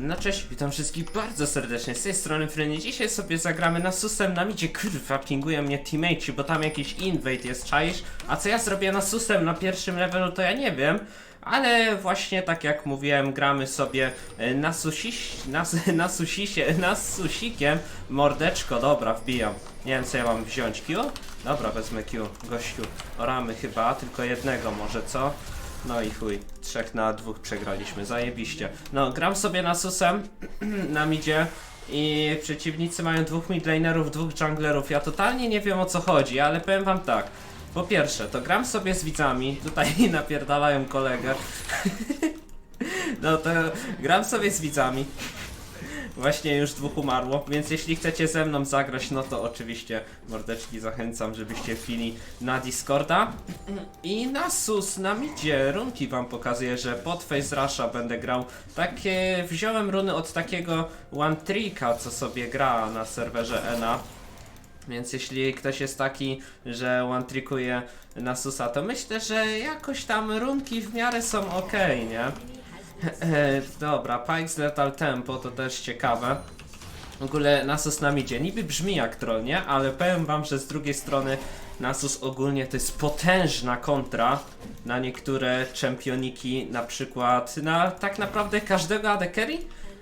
No cześć, witam wszystkich bardzo serdecznie, z tej strony Freny. Dzisiaj sobie zagramy na susem na midzie, kurwa, pingują mnie teammateci, bo tam jakiś invade jest, czaisz? A co ja zrobię na susem na pierwszym levelu, to ja nie wiem. Ale właśnie tak jak mówiłem, gramy sobie e, na susiś, na, na susisie, na susikiem. Mordeczko, dobra, wbijam. Nie wiem co ja mam wziąć, Q? Dobra, wezmę Q, gościu. Oramy chyba, tylko jednego może, co? No i chuj, trzech na dwóch przegraliśmy, zajebiście. No, gram sobie na susem, na midzie i przeciwnicy mają dwóch midlanerów, dwóch junglerów. Ja totalnie nie wiem o co chodzi, ale powiem wam tak. Po pierwsze, to gram sobie z widzami, tutaj napierdalają kolegę. No to gram sobie z widzami. Właśnie już dwóch umarło, więc jeśli chcecie ze mną zagrać, no to oczywiście mordeczki zachęcam, żebyście wbili na Discorda. I na sus, na midzie runki wam pokazuję, że pod Face Rusha będę grał. Takie, wziąłem runy od takiego One Tricka, co sobie gra na serwerze ENA. Więc jeśli ktoś jest taki, że one trickuje na susa, to myślę, że jakoś tam runki w miarę są ok, nie? E, Dobra, Pikes Lethal Tempo to też ciekawe. W ogóle Nasus nam idzie. Niby brzmi jak troll, nie? Ale powiem wam, że z drugiej strony Nasus ogólnie to jest potężna kontra na niektóre czempioniki, na przykład na tak naprawdę każdego AD Carry,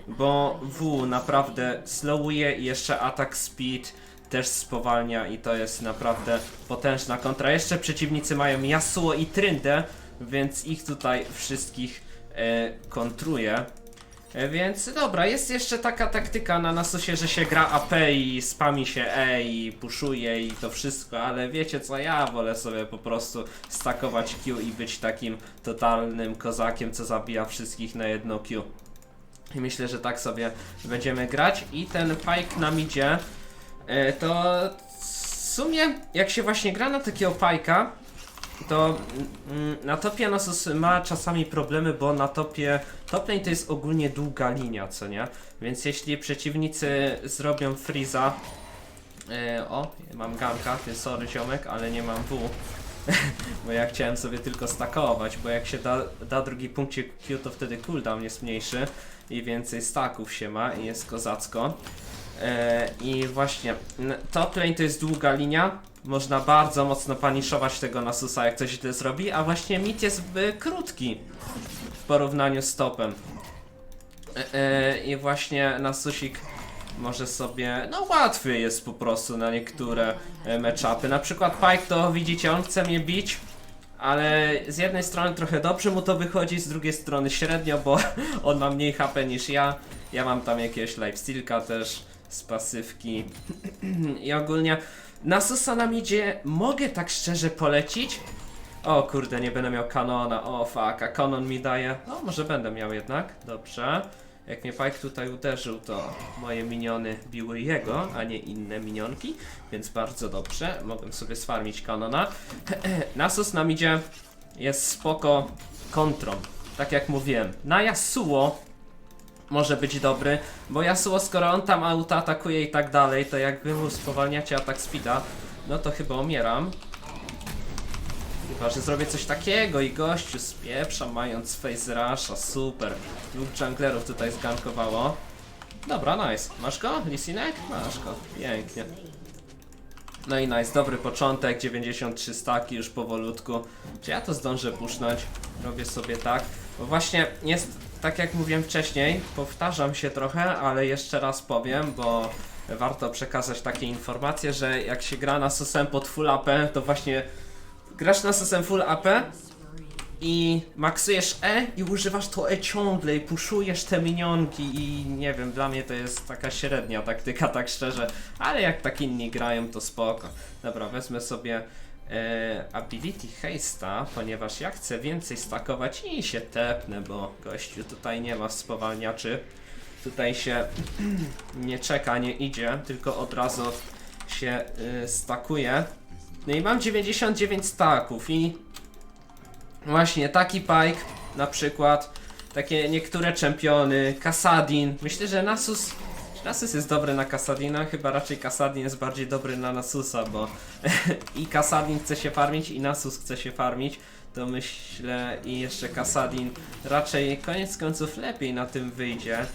bo W naprawdę slowuje i jeszcze atak speed też spowalnia i to jest naprawdę potężna kontra. Jeszcze przeciwnicy mają Yasuo i Tryndę, więc ich tutaj wszystkich e, kontruje. E, Więc dobra, jest jeszcze taka taktyka na Nasusie, że się gra AP i spami się E i puszuje i to wszystko, ale wiecie co, ja wolę sobie po prostu stakować Q i być takim totalnym kozakiem, co zabija wszystkich na jedno Q. I myślę, że tak sobie będziemy grać i ten Pike nam idzie, e, to w sumie jak się właśnie gra na takiego Pajka, to mm, na topie Nasus ma czasami problemy, bo na topie top lane to jest ogólnie długa linia, co nie? Więc jeśli przeciwnicy zrobią freeza e, o, mam ganka, ty sorry ziomek, ale nie mam W bo ja chciałem sobie tylko stakować, bo jak się da, da drugi punkcik Q, to wtedy cooldown jest mniejszy i więcej staków się ma i jest kozacko. E, I właśnie, top lane to jest długa linia. Można bardzo mocno paniszować tego Nasusa, jak coś źle zrobi, a właśnie mid jest by krótki w porównaniu z topem. E, e, I właśnie Nasusik może sobie, no łatwy jest po prostu na niektóre e, matchupy. Na przykład Pike to widzicie, on chce mnie bić, ale z jednej strony trochę dobrze mu to wychodzi, z drugiej strony średnio, bo on ma mniej HP niż ja. Ja mam tam jakiegoś lifestealka też z pasywki. I ogólnie na Susa nam idzie, mogę tak szczerze polecić. O kurde, nie będę miał kanona, o fuck, a kanon mi daje. No, może będę miał jednak, dobrze. Jak mnie Pike tutaj uderzył, to moje miniony biły jego, a nie inne minionki, więc bardzo dobrze, mogłem sobie sfarmić kanona. Nasus nam idzie, jest spoko kontrą, tak jak mówiłem. Na Yasuo może być dobry, bo Yasuo skoro on tam auto atakuje i tak dalej, to jak wy mu spowalniacie atak speeda, no to chyba umieram. Chyba, że zrobię coś takiego i gościu spieprza mając face rusha, super. Dwóch junglerów tutaj zgankowało. Dobra, nice. Masz go, Lisinek? Masz go, pięknie. No i nice, dobry początek, 93 staki już powolutku. Czy ja to zdążę pusznąć? Robię sobie tak. Bo właśnie jest, tak jak mówiłem wcześniej, powtarzam się trochę, ale jeszcze raz powiem, bo warto przekazać takie informacje, że jak się gra na susem pod full AP, to właśnie grasz na susem full AP i maksujesz E i używasz to E ciągle i puszujesz te minionki i nie wiem, dla mnie to jest taka średnia taktyka, tak szczerze, ale jak tak inni grają, to spoko. Dobra, wezmę sobie e, Ability Haste'a, ponieważ ja chcę więcej stakować i się tepnę, bo gościu tutaj nie ma spowalniaczy. Tutaj się nie czeka, nie idzie, tylko od razu się y, stakuje. No i mam 99 staków i właśnie taki Pike na przykład, takie niektóre czempiony, Kasadin. Myślę, że Nasus Nasus jest dobry na Kasadina, chyba raczej Kasadin jest bardziej dobry na Nasusa, bo i Kasadin chce się farmić i Nasus chce się farmić. To myślę i jeszcze Kasadin raczej koniec końców lepiej na tym wyjdzie.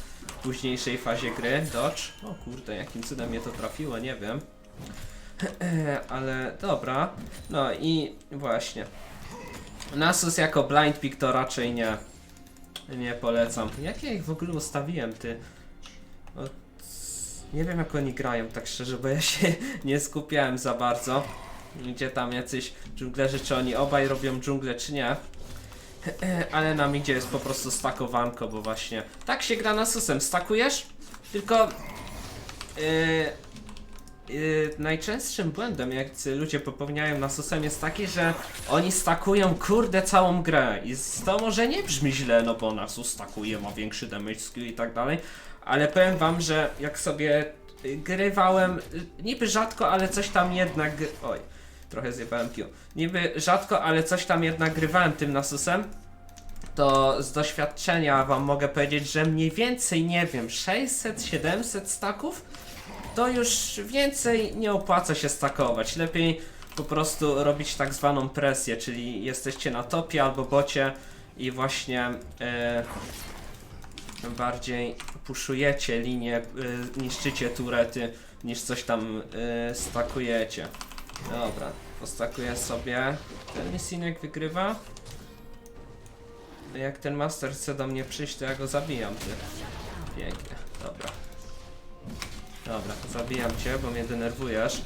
późniejszej fazie gry. Dodge. O kurde, jakim cudem mnie to trafiło, nie wiem. Ale dobra. No i właśnie. Nasus jako blind pick to raczej nie. Nie polecam. Jak ja ich w ogóle ustawiłem, ty? Nie wiem jak oni grają, tak szczerze, bo ja się nie skupiałem za bardzo. Gdzie tam jacyś dżunglerzy, czy oni obaj robią dżunglę, czy nie. Ale na midzie jest po prostu stakowanko, bo właśnie tak się gra Nasusem. Stakujesz, tylko yy, yy, najczęstszym błędem, jak ludzie popełniają Nasusem jest taki, że oni stakują kurde całą grę i to może nie brzmi źle, no bo Nasus stakuje, ma większy damage skill i tak dalej, ale powiem wam, że jak sobie grywałem, niby rzadko, ale coś tam jednak, oj, trochę zjebałem Q, niby rzadko, ale coś tam jednak grywałem tym Nasusem, to z doświadczenia wam mogę powiedzieć, że mniej więcej, nie wiem, 600-700 staków, to już więcej nie opłaca się stakować. Lepiej po prostu robić tak zwaną presję, czyli jesteście na topie albo bocie i właśnie e, bardziej puszujecie linię, e, niszczycie turety niż coś tam e, stakujecie. Dobra, postakuję sobie. Ten misinek wygrywa. Jak ten master chce do mnie przyjść, to ja go zabijam, ty. Pięknie, dobra. Dobra, zabijam cię, bo mnie denerwujesz.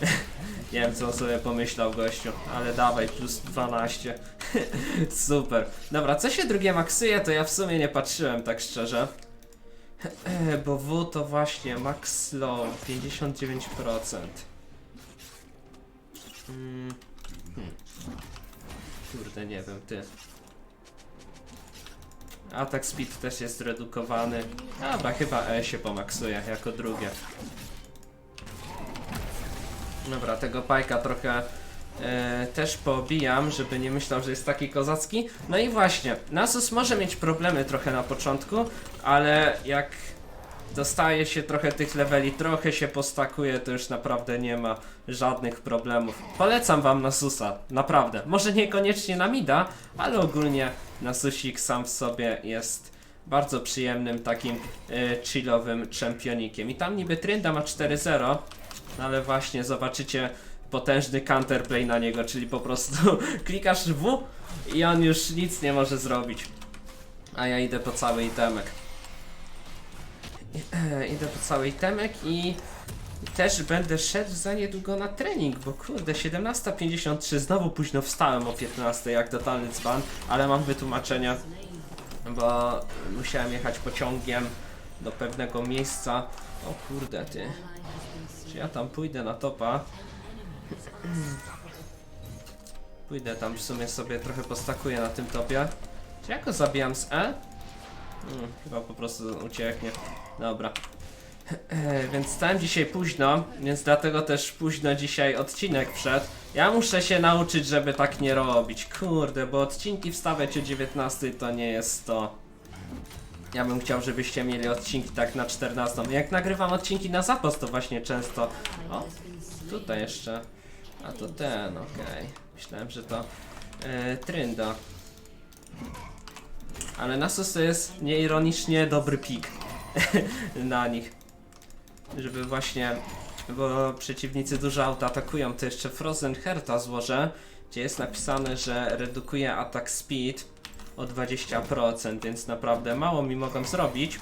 Nie wiem, co sobie pomyślał, gościu, ale dawaj, plus 12. Super. Dobra, co się drugie maksuje, to ja w sumie nie patrzyłem, tak szczerze. Bo W to właśnie max slow, 59%. Mm. Hmm. Kurde, nie wiem, ty. Atak speed też jest zredukowany. Dobra, chyba E się pomaksuje jako drugie. Dobra, tego pajka trochę e, też poobijam, żeby nie myślał, że jest taki kozacki. No i właśnie, Nasus może mieć problemy trochę na początku, ale jak dostaje się trochę tych leveli, trochę się postakuje, to już naprawdę nie ma żadnych problemów. Polecam wam Nasusa, naprawdę. Może niekoniecznie na mida, ale ogólnie Nasusik sam w sobie jest bardzo przyjemnym takim e, chillowym czempionikiem. I tam niby Trynda ma 4-0, no ale właśnie zobaczycie potężny counterplay na niego, czyli po prostu klikasz W i on już nic nie może zrobić. A ja idę po cały itemek. E, Idę po cały itemek i też będę szedł za niedługo na trening, bo kurde, 17.53, znowu późno wstałem o 15 jak totalny dzban, ale mam wytłumaczenia, bo musiałem jechać pociągiem do pewnego miejsca. O kurde ty, czy ja tam pójdę na topa? Pójdę tam w sumie sobie trochę postakuję na tym topie. Czy ja go zabijam z E? Hmm, chyba po prostu ucieknie. Dobra. Więc stałem dzisiaj późno, więc dlatego też późno dzisiaj odcinek wszedł. Ja muszę się nauczyć, żeby tak nie robić. Kurde, bo odcinki wstawiać o 19 to nie jest to. Ja bym chciał, żebyście mieli odcinki tak na 14. Jak nagrywam odcinki na zapas, to właśnie często. O, tutaj jeszcze. A to ten, okej. Myślałem, że to e, Trynda. Ale Nasus to jest nieironicznie dobry pik na nich. Żeby właśnie, bo przeciwnicy dużo auto atakują, to jeszcze Frozen Herta złożę, gdzie jest napisane, że redukuje atak speed o 20%, więc naprawdę mało mi mogą zrobić.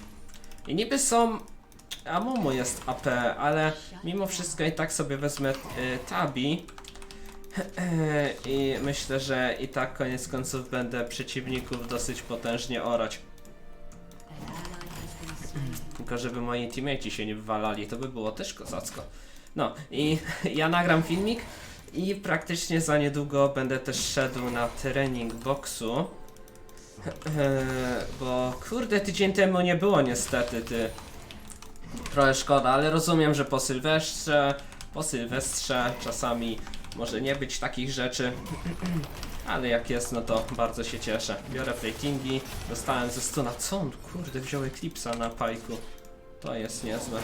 I niby są, Amumu jest AP, ale mimo wszystko i tak sobie wezmę y, Tabi. I myślę, że i tak koniec końców będę przeciwników dosyć potężnie orać. Tylko żeby moi teammates się nie wywalali, to by było też kozacko. No i ja nagram filmik i praktycznie za niedługo będę też szedł na trening boksu. Eee, bo kurde tydzień temu nie było niestety ty. Trochę szkoda, ale rozumiem, że po Sylwestrze, po Sylwestrze czasami może nie być takich rzeczy. Ale jak jest, no to bardzo się cieszę. Biorę platingi, dostałem ze stuna. Co on, kurde, wziął Eclipse'a na pajku. To jest niezłe.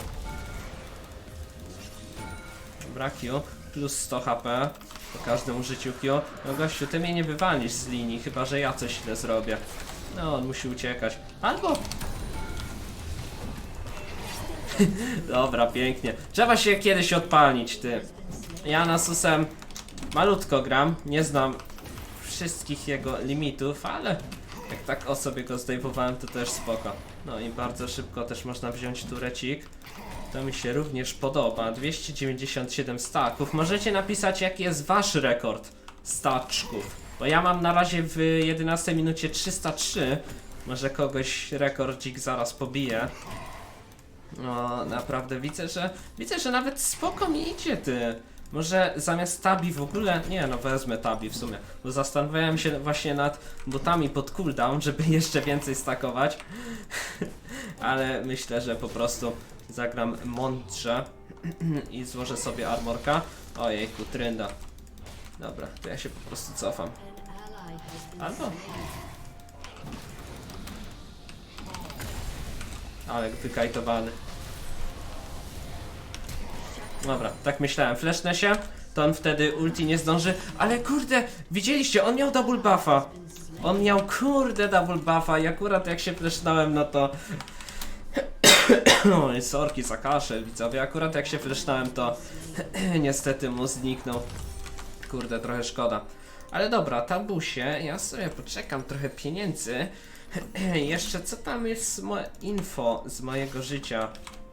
Q, plus 100 HP po każdym użyciu Q. No gościu, ty mnie nie wywalisz z linii, chyba że ja coś źle zrobię. No, on musi uciekać. Albo... Dobra, pięknie. Trzeba się kiedyś odpalić, ty. Ja na susem malutko gram, nie znam wszystkich jego limitów, ale jak tak o sobie go zdejmowałem, to też spoko. No i bardzo szybko też można wziąć turecik. To mi się również podoba. 297 staków. Możecie napisać, jaki jest wasz rekord staczków. Bo ja mam na razie w 11 minucie 303. Może kogoś rekordzik zaraz pobije. No, naprawdę widzę, że widzę, że nawet spoko mi idzie ty. Może zamiast tabi w ogóle, nie no wezmę tabi w sumie, bo zastanawiałem się właśnie nad botami pod cooldown, żeby jeszcze więcej stakować. Ale myślę, że po prostu zagram mądrze i złożę sobie armorka. Ojejku, trynda. Dobra, to ja się po prostu cofam. Albo... Ale wykajtowany. Dobra, tak myślałem. Flashnę się, to on wtedy ulti nie zdąży. Ale kurde, widzieliście, on miał double buffa. On miał kurde double buffa i akurat jak się flashnąłem, no to... Oj, sorki za kaszel, widzowie. Akurat jak się flashnąłem, to niestety mu zniknął. Kurde, trochę szkoda. Ale dobra, tabusie, ja sobie poczekam trochę pieniędzy. Jeszcze co tam jest moje info z mojego życia?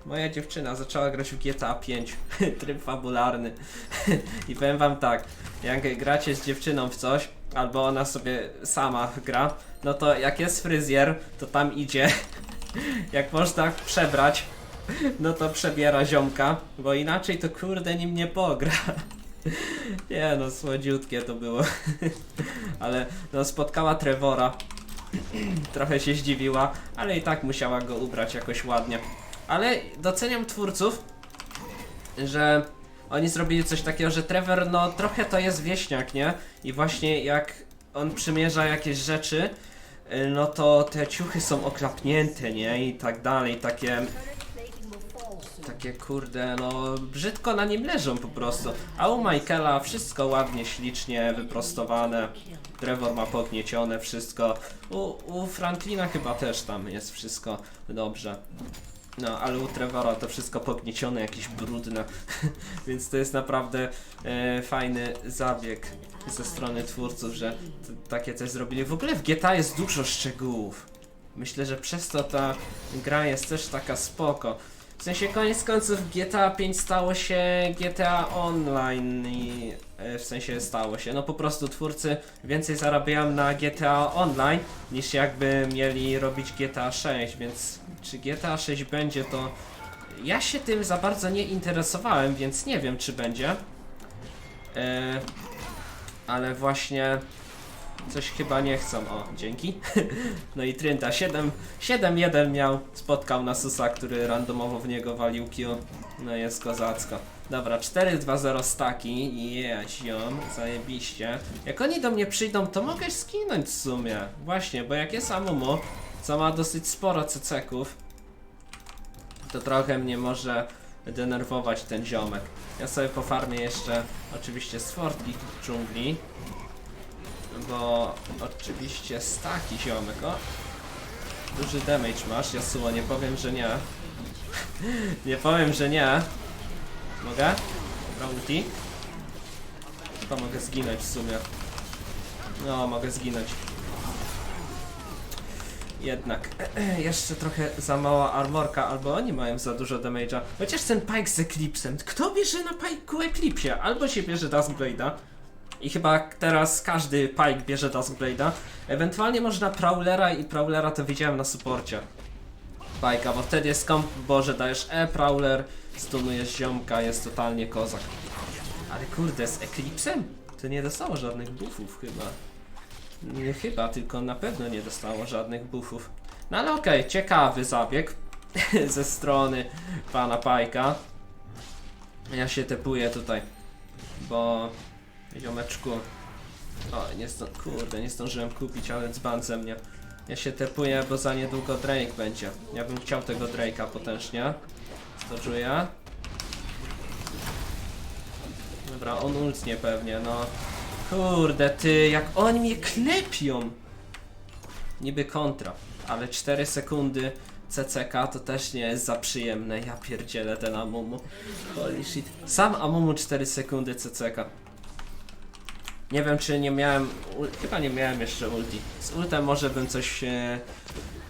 Moja dziewczyna zaczęła grać w GTA 5, tryb fabularny. I powiem wam tak, jak gracie z dziewczyną w coś, albo ona sobie sama gra, no to jak jest fryzjer, to tam idzie. jak można przebrać, no to przebiera ziomka, bo inaczej to kurde nim nie pogra. Nie no, słodziutkie to było. Ale no spotkała Trevora. Trochę się zdziwiła, ale i tak musiała go ubrać jakoś ładnie. Ale doceniam twórców, że oni zrobili coś takiego, że Trevor no trochę to jest wieśniak, nie? I właśnie jak on przymierza jakieś rzeczy, no to te ciuchy są oklapnięte, nie? I tak dalej, takie takie kurde, no brzydko na nim leżą po prostu. A u Michaela wszystko ładnie, ślicznie wyprostowane. Trevor ma pogniecione wszystko. U, u Franklina chyba też tam jest wszystko dobrze. No, ale u Trevora to wszystko pogniecione, jakieś brudne. Więc to jest naprawdę e, fajny zabieg ze strony twórców, że takie coś zrobili. W ogóle w GTA jest dużo szczegółów. Myślę, że przez to ta gra jest też taka spoko. W sensie koniec końców GTA 5 stało się GTA Online i e, w sensie stało się. No po prostu twórcy więcej zarabiają na GTA Online niż jakby mieli robić GTA 6, więc czy GTA 6 będzie to. Ja się tym za bardzo nie interesowałem, więc nie wiem czy będzie. E, ale właśnie coś chyba nie chcą. O, dzięki. No i Trynta 7 7-1 miał, spotkał Nasusa, który randomowo w niego walił Q. No jest kozacko. Dobra, 4-2-0 staki, yeah, ziom, zajebiście. Jak oni do mnie przyjdą, to mogę skinąć w sumie. Właśnie, bo jak jest Amumu, co ma dosyć sporo ceceków, to trochę mnie może denerwować ten ziomek. Ja sobie pofarmię jeszcze oczywiście stworki dżungli, bo oczywiście staki ziomek, o. Duży damage masz, Yasuo, nie powiem, że nie. nie powiem, że nie. Mogę? Dobra, ulti. Chyba mogę zginąć w sumie. No, mogę zginąć. Jednak, jeszcze trochę za mała armorka, albo oni mają za dużo damage'a. Chociaż ten Pike z Eclipsem, kto bierze na Pike'u Eclipsie? Albo się bierze Duskblade'a, i chyba teraz każdy Pike bierze Duskblade'a. Ewentualnie można Prowlera i Prowlera to widziałem na suporcie. Pike'a, bo wtedy jest komp, bo że dajesz E, Prowler, stunujesz ziomka, jest totalnie kozak. Ale kurde, z Eclipsem? To nie dostało żadnych buffów chyba. Nie chyba, tylko na pewno nie dostało żadnych buffów. No ale okej, ciekawy zabieg ze strony pana Pajka. Ja się tepuję tutaj, bo ziomeczku. O, nie sto... kurde, nie zdążyłem kupić, ale dzban ze mnie. Ja się tepuję, bo za niedługo Drake będzie. Ja bym chciał tego Drake'a potężnie. Zdążuję. Dobra, on ultnie pewnie, no. Kurde, ty, jak oni mnie klepią! Niby kontra, ale 4 sekundy CCK to też nie jest za przyjemne. Ja pierdzielę ten Amumu. Holy shit. Sam Amumu 4 sekundy CCK. Nie wiem czy nie miałem. Chyba nie miałem jeszcze ulti. Z ultem może bym coś e,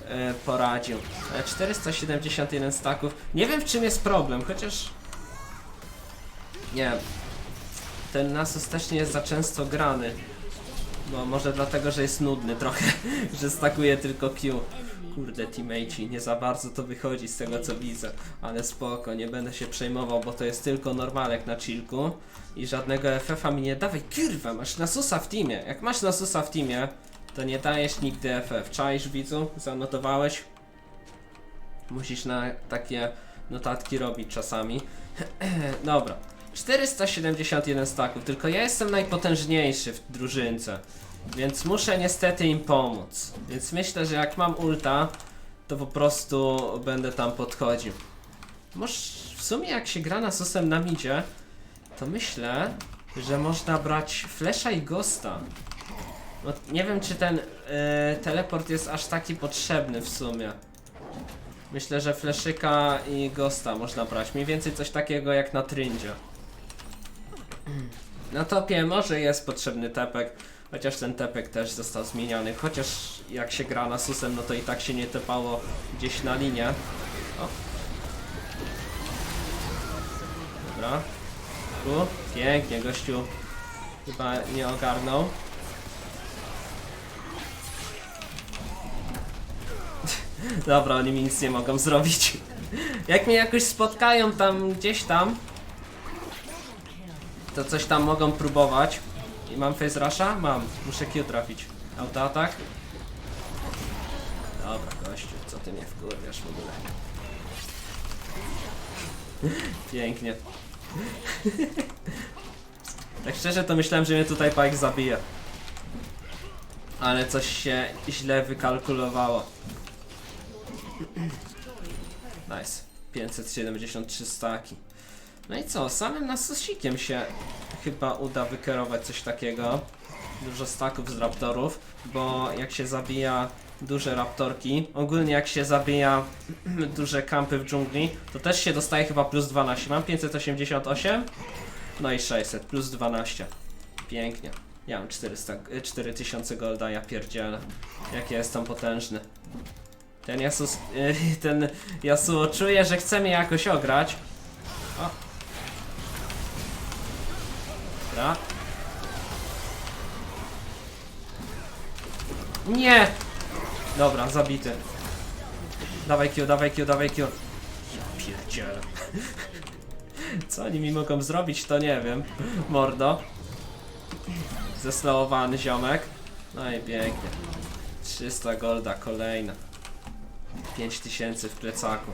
e, poradził. Ale 471 staków. Nie wiem w czym jest problem, chociaż. Nie. Ten Nasus też nie jest za często grany. No może dlatego, że jest nudny trochę, że stakuje tylko Q. Kurde, teammateci, nie za bardzo to wychodzi z tego co widzę, ale spoko, nie będę się przejmował, bo to jest tylko normalek na chillku i żadnego FF-a mi nie dawaj, kurwa, masz Nasusa w teamie, jak masz Nasusa w teamie, to nie dajesz nigdy FF, czaisz widzu, zanotowałeś? Musisz na takie notatki robić czasami. Dobra, 471 staków, tylko ja jestem najpotężniejszy w drużynce. Więc muszę niestety im pomóc. Więc myślę, że jak mam ulta, to po prostu będę tam podchodził. Może w sumie jak się gra na susem na midzie, to myślę, że można brać flesza i ghosta. No, nie wiem czy ten e, teleport jest aż taki potrzebny w sumie. Myślę, że fleszyka i ghosta można brać. Mniej więcej coś takiego jak na tryndzie. Na topie może jest potrzebny tepek, chociaż ten tepek też został zmieniony. Chociaż jak się gra na susem, no to i tak się nie tepało gdzieś na linię. O. Dobra. Tu, pięknie, gościu chyba nie ogarnął. Dobra, oni mi nic nie mogą zrobić. Jak mnie jakoś spotkają tam gdzieś tam, to coś tam mogą próbować. I mam face rusha? Mam. Muszę Q trafić. Autoatak? Dobra, gościu, co ty mnie wkurwiasz w ogóle? Pięknie. tak szczerze to myślałem, że mnie tutaj Pike zabije. Ale coś się źle wykalkulowało. Nice. 573 staki. No i co, samym nasusikiem się chyba uda wykierować coś takiego. Dużo staków z raptorów, bo jak się zabija duże raptorki, ogólnie jak się zabija duże kampy w dżungli, to też się dostaje chyba plus 12. Mam 588, no i 600, plus 12. Pięknie. Ja mam 400, y, 4000 golda, ja pierdzielę. Jak ja jestem potężny. Ten Yasus, y, ten czuje, że chce mnie jakoś ograć. O, Dobra. Nie! Dobra, zabity. Dawaj Q, dawaj Q, dawaj Q. Ja. Co oni mi mogą zrobić, to nie wiem. Mordo. Zeslowowany ziomek. No i pięknie. 300 golda, kolejna. 5000 w plecaku.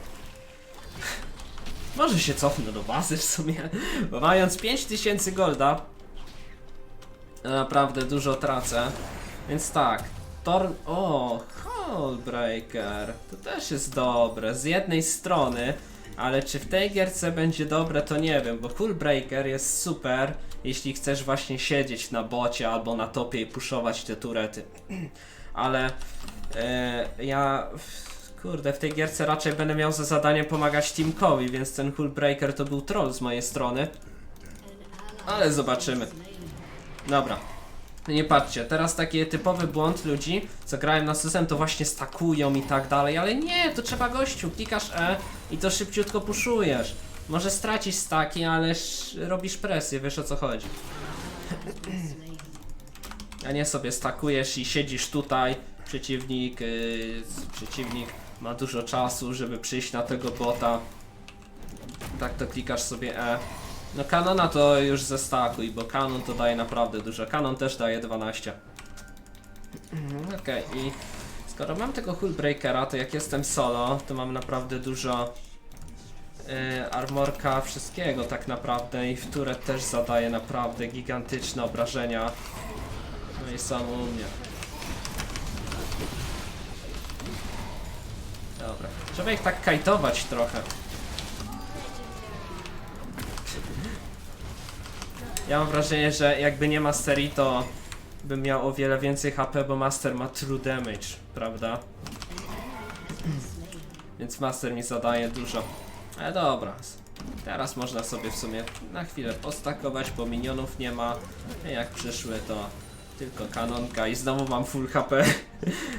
Może się cofnę do bazy w sumie, bo mając 5000 golda, naprawdę dużo tracę. Więc tak, Torn... O, Hallbreaker, to też jest dobre, z jednej strony, ale czy w tej gierce będzie dobre, to nie wiem, bo Hullbreaker jest super, jeśli chcesz właśnie siedzieć na bocie albo na topie i puszować te turety. Ale e, ja... Kurde, w tej gierce raczej będę miał za zadanie pomagać Teamkowi, więc ten Hullbreaker to był troll z mojej strony. Ale zobaczymy. Dobra. Nie patrzcie, teraz taki typowy błąd ludzi, co grają na susem, to właśnie stakują i tak dalej, ale nie, to trzeba gościu, klikasz E i to szybciutko puszujesz. Może stracisz staki, ale sz- robisz presję, wiesz o co chodzi. A nie sobie stakujesz i siedzisz tutaj, przeciwnik, yy, przeciwnik ma dużo czasu, żeby przyjść na tego bota. Tak to klikasz sobie E. No kanona to już zestakuj, bo kanon to daje naprawdę dużo. Kanon też daje 12. Mhm, Okej, i skoro mam tego Hullbreakera, to jak jestem solo, to mam naprawdę dużo yy, armorka wszystkiego tak naprawdę i w które też zadaje naprawdę gigantyczne obrażenia. No i sam u mnie. Dobra, trzeba ich tak kajtować trochę. Ja mam wrażenie, że jakby nie Mastery, to bym miał o wiele więcej HP, bo Master ma true damage, prawda? Więc master mi zadaje dużo. Ale dobra. Teraz można sobie w sumie na chwilę postakować, bo minionów nie ma. Jak przyszły to tylko kanonka i znowu mam full HP.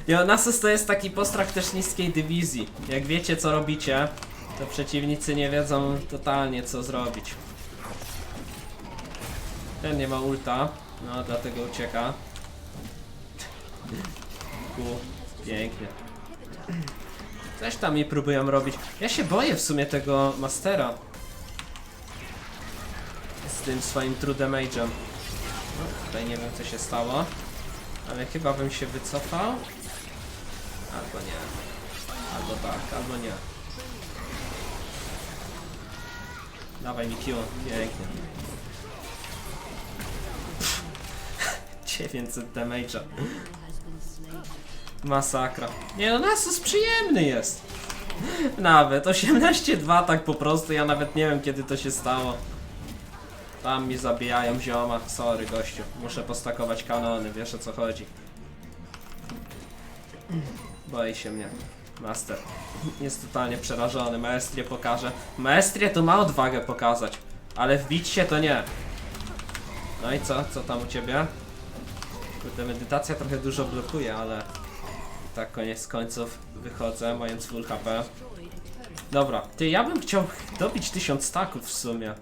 Nie, Nasus to jest taki postrach też niskiej dywizji. Jak wiecie co robicie, to przeciwnicy nie wiedzą totalnie co zrobić. Ten nie ma ulta, no dlatego ucieka. Ku, pięknie. Coś tam mi próbują robić. Ja się boję w sumie tego mastera. Z tym swoim true damage'em. No, tutaj nie wiem co się stało. Ale chyba bym się wycofał. Albo nie. Albo tak, albo nie. Dawaj mi Q, pięknie. 900 damage'a. Masakra. Nie no, Nasus przyjemny jest. Nawet 18-2 tak po prostu, ja nawet nie wiem kiedy to się stało. Tam mi zabijają zioma. Sorry gościu, muszę postakować kanony, wiesz o co chodzi. Boi się mnie. Master. Jest totalnie przerażony. Maestrię pokaże. Maestrię to ma odwagę pokazać. Ale wbić się to nie. No i co? Co tam u ciebie? Kurde, medytacja trochę dużo blokuje, ale... Tak koniec końców wychodzę, mając full HP. Dobra, ty, ja bym chciał dobić 1000 staków w sumie.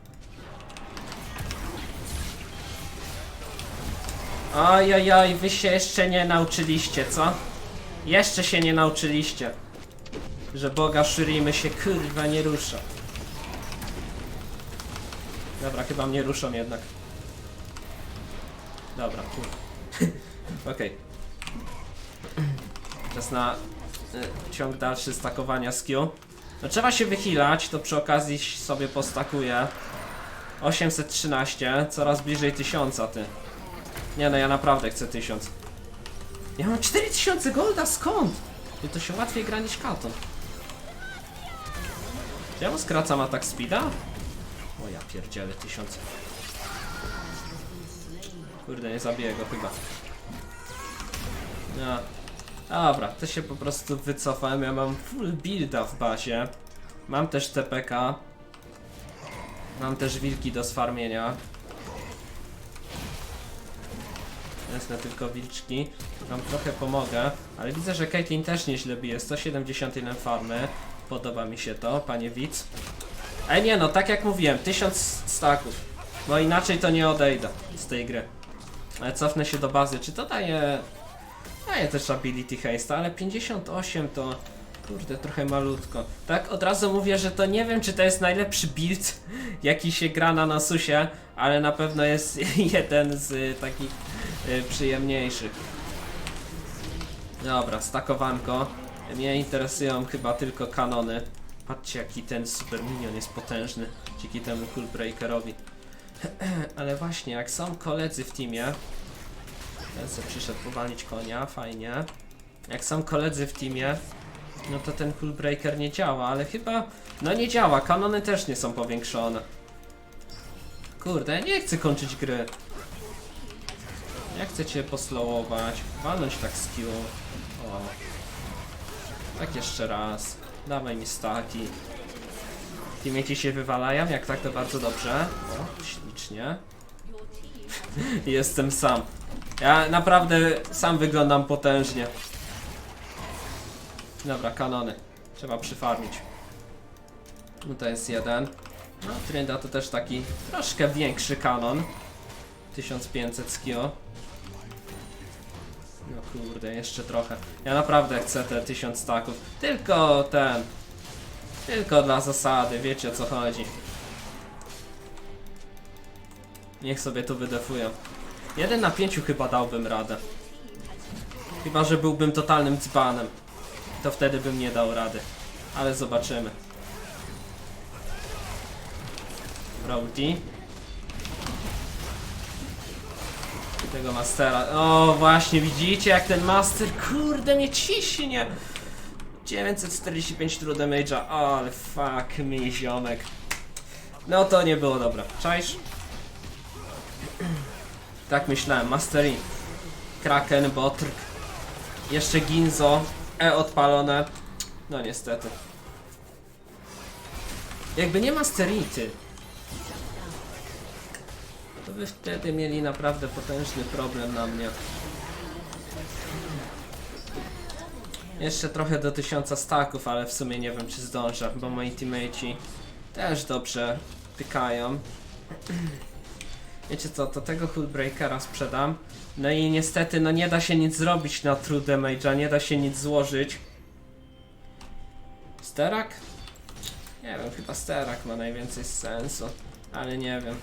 Ojojoj, wy się jeszcze nie nauczyliście, co? Jeszcze się nie nauczyliście. Że Boga Shurimy się kurwa nie rusza. Dobra, chyba mnie ruszą jednak. Dobra, kur... Okej. Czas na y, ciąg dalszy stakowania skill. No trzeba się wychilać, to przy okazji sobie postakuję. 813, coraz bliżej 1000 ty. Nie no, ja naprawdę chcę 1000. Ja mam 4000 golda, skąd? I to się łatwiej gra niż Katon. Ja mu skracam atak speeda? O ja pierdzielę 1000. Kurde, nie zabiję go chyba. No. Dobra, to się po prostu wycofałem. Ja mam full builda w bazie. Mam też TPK. Mam też wilki do sfarmienia. Wezmę tylko wilczki. Wam trochę pomogę. Ale widzę, że Caitlyn też nieźle bije. 171 farmy. Podoba mi się to, panie widz. Ale nie no, tak jak mówiłem, 1000 staków. Bo inaczej to nie odejdę z tej gry. Ale cofnę się do bazy. Czy to daje... Daje też ability haste, ale 58 to... Kurde, trochę malutko. Tak od razu mówię, że to nie wiem, czy to jest najlepszy build, jaki się gra na Nasusie, ale na pewno jest jeden z y, takich y, przyjemniejszych. Dobra, stakowanko. Mnie interesują chyba tylko kanony. Patrzcie, jaki ten super minion jest potężny dzięki temu cool breakerowi. Ale właśnie, jak są koledzy w teamie, ten przyszedł powalić konia, fajnie. Jak są koledzy w teamie, no to ten cool breaker nie działa, ale chyba, no nie działa, kanony też nie są powiększone. Kurde, ja nie chcę kończyć gry. Ja chcę cię poslowować, walnąć tak skill. O. Tak jeszcze raz. Dawaj mi staki. Teammate'i się wywalają, jak tak to bardzo dobrze. O, ślicznie. Jestem sam. Ja naprawdę sam wyglądam potężnie. Dobra, kanony. Trzeba przyfarmić. No to jest jeden. No, Trynda to też taki troszkę większy kanon. 1500 skio. No kurde, jeszcze trochę. Ja naprawdę chcę te 1000 staków. Tylko ten. Tylko dla zasady, wiecie o co chodzi. Niech sobie tu wydefują. Jeden na pięciu chyba dałbym radę. Chyba, że byłbym totalnym dzbanem. To wtedy bym nie dał rady. Ale zobaczymy. Brody. Tego mastera. O, właśnie, widzicie jak ten master, kurde, mnie ciśnie. 945 true damage'a, ale fuck mi ziomek. No to nie było dobre. Czaisz? Tak myślałem, Mastery. Kraken, Botrk. Jeszcze Ginzo. E odpalone. No niestety. Jakby nie ma sterity, to by wtedy mieli naprawdę potężny problem na mnie. Jeszcze trochę do tysiąca staków, ale w sumie nie wiem czy zdążę, bo moi teammateci też dobrze pykają. Wiecie co, to tego Hullbreakera sprzedam. No i niestety, no nie da się nic zrobić na True Damage'a, nie da się nic złożyć. Sterak? Nie wiem, chyba Sterak ma najwięcej sensu, ale nie wiem.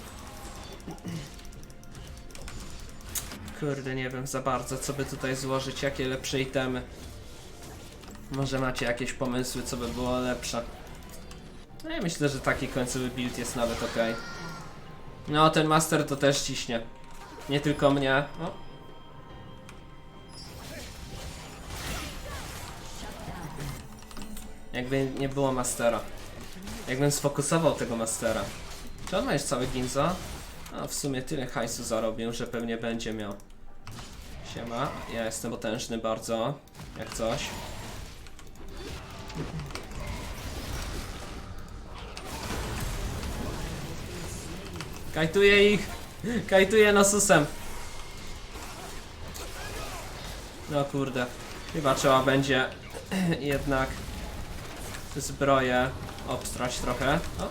Kurde, nie wiem za bardzo, co by tutaj złożyć, jakie lepsze itemy. Może macie jakieś pomysły, co by było lepsze. No ja myślę, że taki końcowy build jest nawet ok. No, ten master to też ciśnie. Nie tylko mnie. Jakby nie było mastera. Jakbym sfokusował tego mastera. Czy on ma już cały ginza? A w sumie tyle hajsu zarobił, że pewnie będzie miał. Siema, ja jestem potężny bardzo, jak coś. Kajtuję ich! Kajtuję nasusem! No kurde, chyba trzeba będzie jednak zbroję obstrać trochę. O.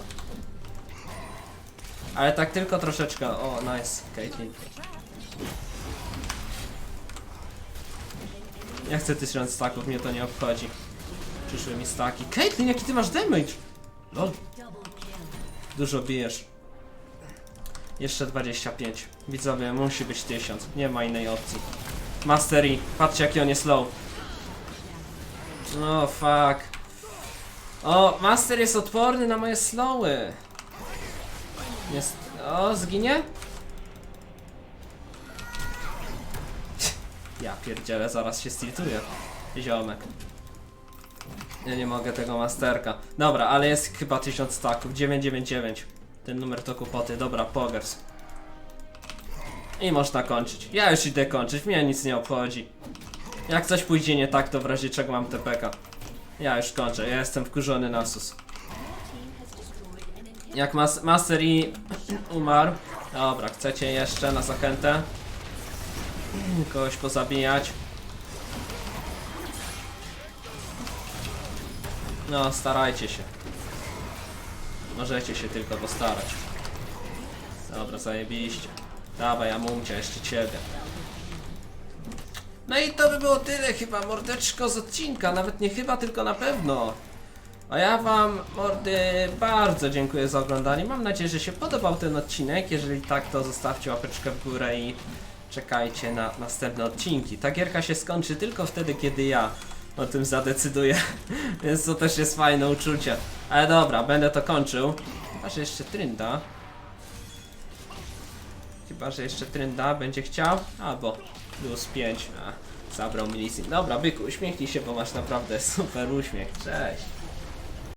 Ale tak tylko troszeczkę. O, nice, Caitlyn. Ja chcę tysiąc staków, mnie to nie obchodzi. Przyszły mi staki. Caitlyn, jaki ty masz damage? Lol. Dużo bijesz. Jeszcze 25. Widzowie, musi być 1000. Nie ma innej opcji. Mastery, patrzcie jaki on jest low. No fuck. O, Master jest odporny na moje slowy. Jest. O, zginie? Ja pierdzielę, zaraz się stiltuję. Ziomek. Ja nie mogę tego masterka. Dobra, ale jest chyba 1000 staków. 999. Ten numer to kłopoty. Dobra, pogers. I można kończyć. Ja już idę kończyć, mnie nic nie obchodzi. Jak coś pójdzie nie tak, to w razie czego mam TPK. Ja już kończę, ja jestem wkurzony na sus. Jak mas Master i umarł. Dobra, chcecie jeszcze na zachętę? Kogoś pozabijać. No, starajcie się. Możecie się tylko postarać. Dobra, zajebiście. Dawaj, Amumcia, jeszcze ciebie. No i to by było tyle chyba, mordeczko z odcinka, nawet nie chyba, tylko na pewno. A ja wam, mordy, bardzo dziękuję za oglądanie. Mam nadzieję, że się podobał ten odcinek. Jeżeli tak, to zostawcie łapeczkę w górę i czekajcie na następne odcinki. Ta gierka się skończy tylko wtedy, kiedy ja o tym zadecyduję. Więc to też jest fajne uczucie. Ale dobra, będę to kończył. Chyba, że jeszcze Trynda. Chyba, że jeszcze Trynda będzie chciał. Albo plus 5. A, zabrał mi leasing. Dobra, byku, uśmiechnij się, bo masz naprawdę super uśmiech. Cześć.